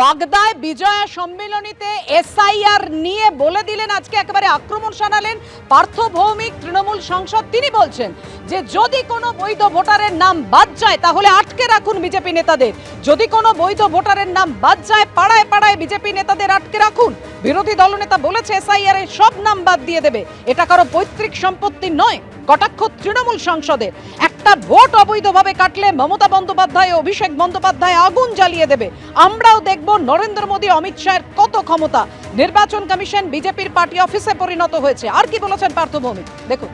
বাগদায় Bijoya সম্মেলনীতে SIR নিয়ে বলে দিলেন, আজকে একেবারে আক্রমণ শানালেন পার্থ ভৌমিক, তৃণমূল সংসদ। তিনি বলছেন যে, যদি কোনো বৈধ ভোটারের নাম বাদ যায়, তাহলে আটকে রাখুন বিজেপি নেতাদের। যদি কোনো বৈধ ভোটারের নাম বাদ যায়, পাড়ায় পাড়ায় বিজেপি নেতাদের আটকে রাখুন। বিরোধী দলনেতা বলেছে এসআইআর এর সব নাম বাদ দিয়ে দেবে। এটা কারও পৈতৃক সম্পত্তি নয়, কটাক্ষ তৃণমূল সংসদের। একটা ভোট অবৈধভাবে কাটলে মমতা বন্দ্যোপাধ্যায় অভিষেক বন্দ্যোপাধ্যায় আগুন জ্বালিয়ে দেবে। আমরাও দেখব নরেন্দ্র মোদী, অমিত শাহের কত ক্ষমতা। নির্বাচন কমিশন বিজেপির পার্টি অফিসে পরিণত হয়েছে। আর কি বলেছেন পার্থ ভৌমিক? দেখুন।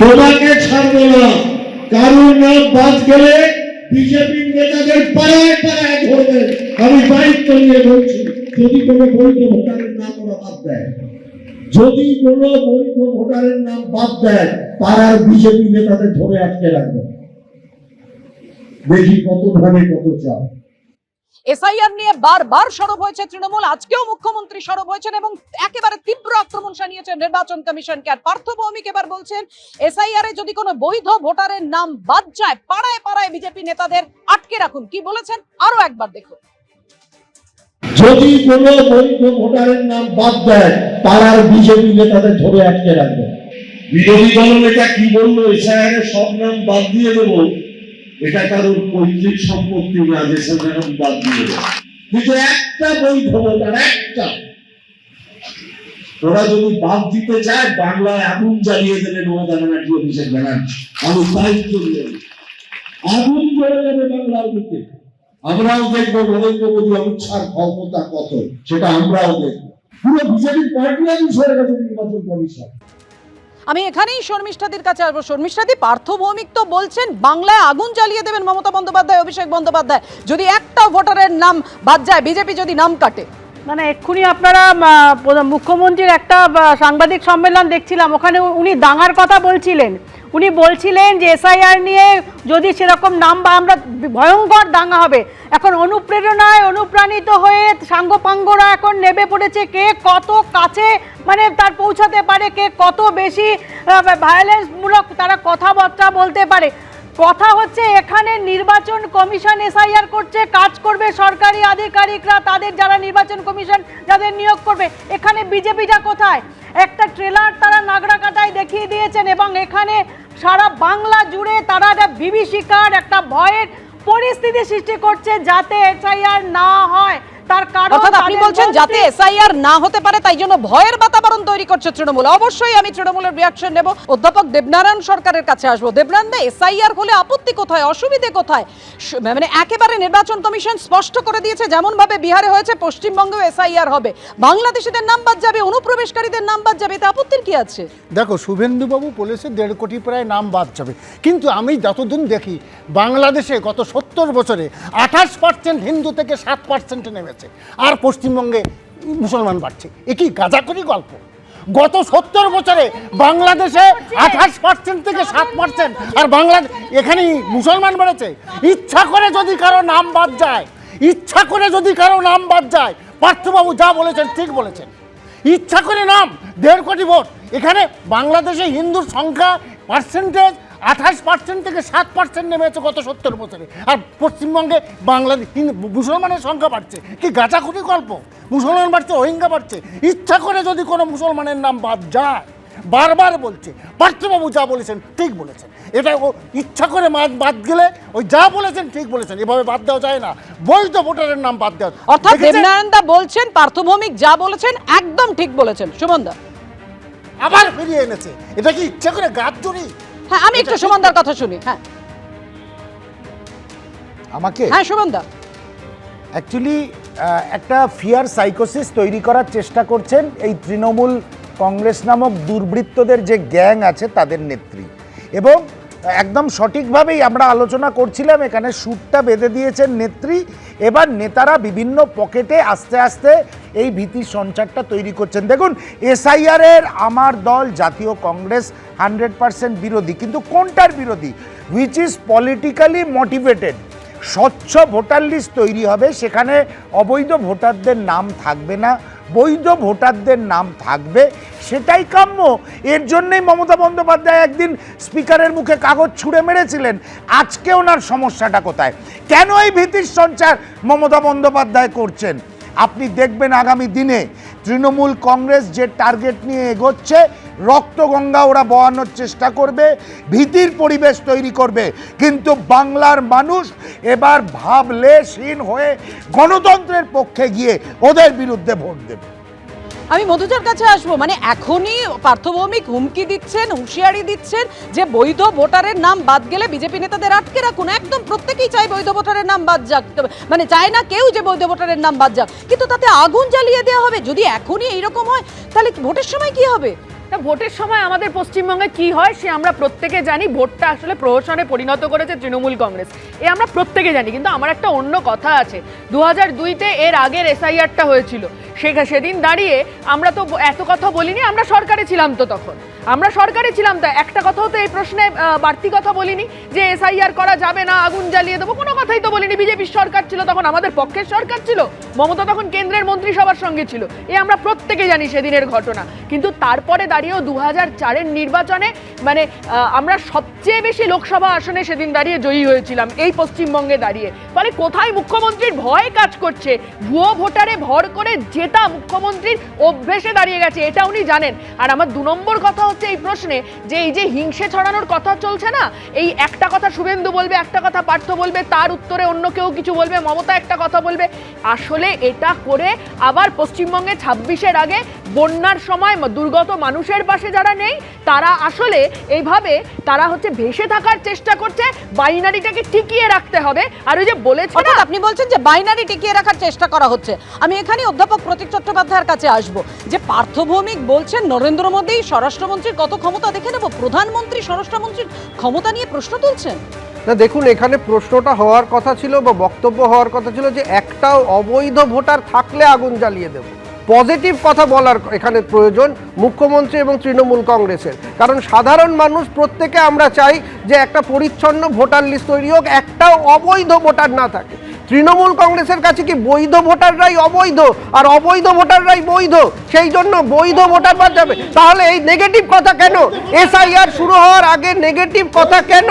তোমাকে ছাড়বো না। কারোর নাম বাদ গেলে বিজেপি নেতাদের পাড়ায় পাড়ায় ধরবে। নিয়ে বলছি যদি কোনো বৈধ ভোটারের নাম ওরা বাদ দেয় যদি কোনো বৈধ ভোটারের নাম বাদ দেয় পাড়ার বিজেপি নেতাদের ধরে আটকে রাখবে। দেখি কত ধানে, কত চাপ এসআইআর নিয়ে বারবার সরব হয়েছে তৃণমূল, আজকেও মুখ্যমন্ত্রী সরব হয়েছেন এবং একেবারে তীব্র আক্রমণ শানিয়েছেন নির্বাচন কমিশনকে। আর পার্থ ভৌমিক এবার বলছেন, এসআইআর এ যদি কোনো বৈধ ভোটারের নাম বাদ যায়, পাড়ায় পাড়ায় বিজেপি নেতাদের আটকে রাখুন। কি বলেছেন? আরও একবার দেখুন। যদি কোনো বৈধ ভোটারের নাম বাদ দেয়, তারা বিজেপি নেতাদের ধরে আটকে রাখবে। বিরোধী দল নেতা কি বলল? এসআইআর সব নাম বাদ দিয়ে দেবো। এটা কারোর পৈতৃক সম্পত্তি না সব নাম বাদ দিয়ে দেবো। কিন্তু একটা বৈধ ভোটার, একটা। ওরা যদি বাদ দিতে চায়, বাংলায় আগুন জ্বালিয়ে দেবে মমতা ব্যানার্জি অভিষেক ব্যানার্জি। আমি নিই। আগুন জ্বলে যাবে বাংলার বুকে। আমরাও দেখব নরেন্দ্র মোদী অমিত শাহর ক্ষমতা কত সেটা আমরাও দেখব। পুরো বিজেপির পার্টি আগুন সরে গেছে নির্বাচন কমিশন। আমি এখানেই শর্মিষ্ঠাদির কাছে আসব। শর্মিষ্ঠাদি পার্থ ভৌমিক তো বলছেন বাংলায় আগুন জ্বালিয়ে দেবেন মমতা বন্দ্যোপাধ্যায় অভিষেক বন্দ্যোপাধ্যায়। যদি একটা ভোটারের নাম বাদ যায় বিজেপি যদি নাম কাটে। না না এক্ষুনি আপনারা মুখ্যমন্ত্রীর একটা সাংবাদিক সম্মেলন দেখছিলাম ওখানে উনি দাঙ্গার কথা বলছিলেন। উনি বলছিলেন যে এসআইআর নিয়ে যদি সেরকম নাম বা আমরা ভয়ঙ্কর দাঙ্গা হবে। এখন অনুপ্রেরণায় অনুপ্রাণিত হয়ে সাঙ্গপাঙ্গরা এখন নেবে পড়েছে। কে কত কাছে মানে তার পৌঁছাতে পারে, কে কত বেশি ভায়োলেন্সমূলক তারা কথাবার্তা বলতে পারে। কথা হচ্ছে এখানে নির্বাচন কমিশন এসআইআর করছে, কাজ করবে, সরকারি আধিকারিকরা, তাদের যারা নির্বাচন কমিশন যাদের নিয়োগ করবে। এখানে বিজেপিটা কোথায়? একটা ট্রেলার তারা নাগরাকাটায় দেখিয়ে দিয়েছেন এবং এখানে সারা বাংলা জুড়ে তারা একটা বিভীষিকার একটা ভয়ের পরিস্থিতি সৃষ্টি করছে যাতে এসআইআর না হয়। অর্থাৎ আপনি বলছেন যাতে এসআইআর না হতে পারে তাই জন্য ভয়ের বাতাবরণ তৈরি করছে তৃণমূল। অবশ্যই আমি তৃণমূলের রিয়াকশন নেব। অধ্যাপক দেবনারায়ণ সরকারের কাছে আসব। দেবনারায়ণ দা এসআইআর হলে আপত্তি কোথায়? অসুবিধে কোথায়? মানে একেবারে নির্বাচন কমিশন স্পষ্ট করে দিয়েছে যেমন ভাবে বিহারে হয়েছে পশ্চিমবঙ্গেও এসআইআর হবে। বাংলাদেশিদের নাম বাদ যাবে অনুপ্রবেশকারীদের নাম বাদ যাবে এতে আপত্তির কি আছে? দেখো শুভেন্দুবাবু বলেছে দেড় কোটি প্রায় নাম বাদ যাবে। কিন্তু আমি যতদিন দেখি বাংলাদেশে গত সত্তর বছরে আঠাশ পার্সেন্ট হিন্দু থেকে সাত পার্সেন্টে নেমেছে। আর পশ্চিমবঙ্গে মুসলমান বাড়ছে। এ কি গাজাকরি গল্প। গত সত্তর বছরে বাংলাদেশে আঠাশ পার্সেন্ট থেকে সাত পার্সেন্ট আর বাংলাদেশ এখানে মুসলমান বেড়েছে। ইচ্ছা করে যদি কারও নাম বাদ যায়, ইচ্ছা করে যদি কারও নাম বাদ যায়, পার্থবাবু যা বলেছেন ঠিক বলেছেন। ইচ্ছা করে নাম, দেড় কোটি ভোট। এখানে বাংলাদেশে হিন্দুর সংখ্যা পার্সেন্টেজ আঠাশ পার্সেন্ট থেকে সাত পার্সেন্ট নেমেছে গত সত্তর বছরে। আর পশ্চিমবঙ্গে বাংলাদেশ মুসলমানের সংখ্যা বাড়ছে। কি গাঁচাখুটি গল্প? মুসলমান বাড়ছে রোহিঙ্গা বাড়ছে। ইচ্ছা করে যদি কোনো মুসলমানের নাম বাদ যায় বারবার বলছে পার্থবাবু যা বলেছেন ঠিক বলেছেন। এটা ও ইচ্ছা করে বাদ গেলে ওই যা বলেছেন ঠিক বলেছেন এভাবে বাদ দেওয়া যায় না। বৈধ ভোটারের নাম বাদ দেওয়া। অর্থাৎ? দেবনারায়ণ দা বলছেন পার্থভৌমিক যা বলেছেন একদম ঠিক বলেছেন। সুমন দা। আবার ফিরিয়ে এনেছে। এটা কি ইচ্ছা করে গাছ জড়ি হ্যাঁ আমি একটু সুমনদার কথা শুনি হ্যাঁ। আমাকে? হ্যাঁ সুমনদা। অ্যাকচুয়ালি একটা ফিয়ার সাইকোসিস তৈরি করার চেষ্টা করছেন এই তৃণমূল কংগ্রেস নামক দুর্বৃত্তদের যে গ্যাং আছে তাদের নেত্রী। এবং একদম সঠিকভাবেই আমরা আলোচনা করছিলাম, এখানে সুরটা বেঁধে দিয়েছেন নেত্রী। এবার নেতারা বিভিন্ন পকেটে আস্তে আস্তে এই ভীতির সঞ্চারটা তৈরি করছেন। দেখুন এসআইআর এর আমার দল জাতীয় কংগ্রেস হান্ড্রেড পার্সেন্ট বিরোধী, কিন্তু কোনটার বিরোধী? হুইচ ইজ পলিটিক্যালি মোটিভেটেড স্বচ্ছ ভোটার লিস্ট তৈরি হবে, সেখানে অবৈধ ভোটারদের নাম থাকবে না, বৈধ ভোটারদের নাম থাকবে। সেটাই কাম্য। এর জন্যই মমতা বন্দ্যোপাধ্যায় একদিন স্পিকারের মুখে কাগজ ছুঁড়ে মেরেছিলেন। আজকে ওনার সমস্যাটা কোথায়? কেন এই ভীতির সঞ্চার মমতা বন্দ্যোপাধ্যায় করছেন? আপনি দেখবেন আগামী দিনে তৃণমূল কংগ্রেস যে টার্গেট নিয়ে এগোচ্ছে রক্তগঙ্গা ওরা বয়ানোর চেষ্টা করবে, ভীতির পরিবেশ তৈরি করবে। কিন্তু বাংলার মানুষ এবার ভাবলেশহীন হয়ে গণতন্ত্রের পক্ষে গিয়ে ওদের বিরুদ্ধে ভোট দেবে। আমি মধুজার কাছে আসব। মানে এখনই পার্থভৌমিক হুমকি দিচ্ছেন, হুঁশিয়ারি দিচ্ছেন যে বৈধ ভোটারের নাম বাদ গেলে বিজেপি নেতাদের আটকে রাখুন। একদম প্রত্যেকেই চায় বৈধ ভোটারের নাম বাদ যাক। মানে চায় না কেউ যে বৈধ ভোটারের নাম বাদ যাক। কিন্তু তাতে আগুন জ্বালিয়ে দেওয়া হবে। যদি এখনই এইরকম হয়, তাহলে ভোটের সময় কি হবে? তা ভোটের সময় আমাদের পশ্চিমবঙ্গে কি হয়, সে আমরা প্রত্যেকে জানি। ভোটটা আসলে প্রহসনে পরিণত করেছে তৃণমূল কংগ্রেস। এ আমরা প্রত্যেকে জানি। কিন্তু আমার একটা অন্য কথা আছে। দু হাজার দুইতে এর আগের এসআইআরটা হয়েছিল। সে সেদিন দাঁড়িয়ে আমরা তো এত কথা বলিনি আমরা সরকারে ছিলাম তো তখন। আমরা সরকারে ছিলাম, তো একটা কথাও তো এই প্রশ্নে বাড়তি কথা বলিনি যে এসআইআর করা যাবে না, আগুন জ্বালিয়ে দেবো, কোনো কথাই তো বলিনি। বিজেপির সরকার ছিল তখন, আমাদের পক্ষের সরকার ছিল, মমতা তখন কেন্দ্রের মন্ত্রিসভার সঙ্গে ছিল। এ আমরা প্রত্যেকে জানি সেদিনের ঘটনা। কিন্তু তারপরে দাঁড়িয়েও দু হাজার চারের নির্বাচনে মানে আমরা সবচেয়ে বেশি লোকসভা আসনে সেদিন দাঁড়িয়ে জয়ী হয়েছিলাম, এই পশ্চিমবঙ্গে দাঁড়িয়ে। ফলে কোথায় মুখ্যমন্ত্রীর ভয় কাজ করছে? ভুয়ো ভোটারে ভর করে জেতা মুখ্যমন্ত্রীর অভ্যেসে দাঁড়িয়ে গেছে, এটা উনি জানেন। আর আমার দু নম্বর কথা হচ্ছে এই প্রশ্নে যে এই যে হিংসে ছড়ানোর কথা চলছে না, এই একটা কথা শুভেন্দু বলবে, একটা কথা পার্থ বলবে, তার উত্তরে অন্য কেউ কিছু বলবে, মমতা একটা কথা বলবে। আসলে এটা করে আবার পশ্চিমবঙ্গে ছাব্বিশের আগে বন্যার সময় দুর্গত মানুষের পাশে যারা নেই, তারা আসলে এইভাবে তারা হচ্ছে ভেসে থাকার চেষ্টা করছে। বাইনারিটাকে টিকিয়ে রাখতে হবে। আর ওই যে বলেছে আপনি বলছেন যে বাইনারি টিকিয়ে রাখার চেষ্টা করা হচ্ছে। আমি এখানে অধ্যাপক প্রতীক চট্টোপাধ্যায়ের কাছে আসব যে পার্থভৌমিক বলছেন নরেন্দ্র মোদী স্বরাষ্ট্রমন্ত্রীর কত ক্ষমতা দেখে নেব? প্রধানমন্ত্রী, স্বরাষ্ট্রমন্ত্রীর ক্ষমতা নিয়ে প্রশ্ন তুলছেন। না, দেখুন, এখানে প্রশ্নটা হওয়ার কথা ছিল বা বক্তব্য হওয়ার কথা ছিল যে একটাও অবৈধ ভোটার থাকলে আগুন জ্বালিয়ে দেব। পজিটিভ কথা বলার এখানে প্রয়োজন মুখ্যমন্ত্রী এবং তৃণমূল কংগ্রেসের। কারণ সাধারণ মানুষ প্রত্যেকে আমরা চাই যে একটা পরিচ্ছন্ন ভোটার লিস্ট তৈরি হোক, একটাও অবৈধ ভোটার না থাকে। তৃণমূল কংগ্রেসের কাছে কি বৈধ ভোটাররাই অবৈধ? আর অবৈধ ভোটাররাই বৈধ? সেই জন্য বৈধ ভোটার বাদ যাবে। তাহলে এই নেগেটিভ কথা কেন? এসআইআর শুরু হওয়ার আগে নেগেটিভ কথা কেন?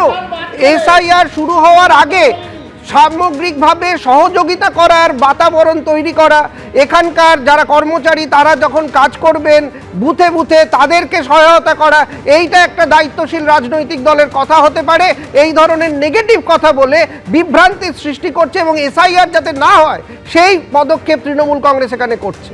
এসআইআর শুরু হওয়ার আগে সামগ্রিকভাবে সহযোগিতা করার বাতাবরণ তৈরি করা। এখানকার যারা কর্মচারী, তারা যখন কাজ করবেন, বুথে বুথে তাদেরকে সহায়তা করা, এইটা একটা দায়িত্বশীল রাজনৈতিক দলের কথা হতে পারে। এই ধরনের নেগেটিভ কথা বলে বিভ্রান্তির সৃষ্টি করছে এবং এসআইআর যাতে না হয়, সেই পদক্ষেপ তৃণমূল কংগ্রেস এখানে করছে।